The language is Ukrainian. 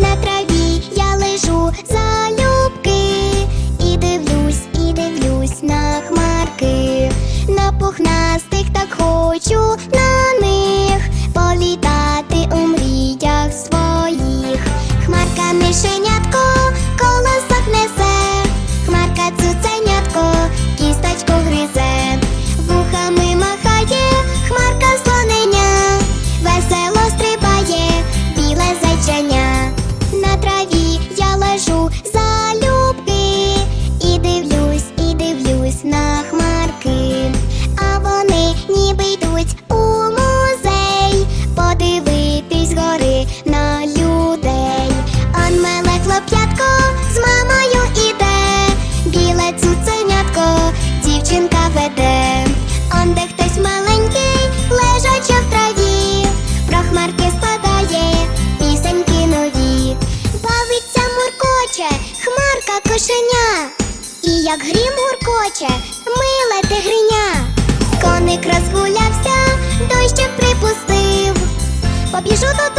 на траві я лежу залюбки, і дивлюсь, і дивлюсь на хмарки, на пухнастих так хочу на них. як грім гуркоче, миле тигриня, коник розгулявся, дощик припустив, побіжу до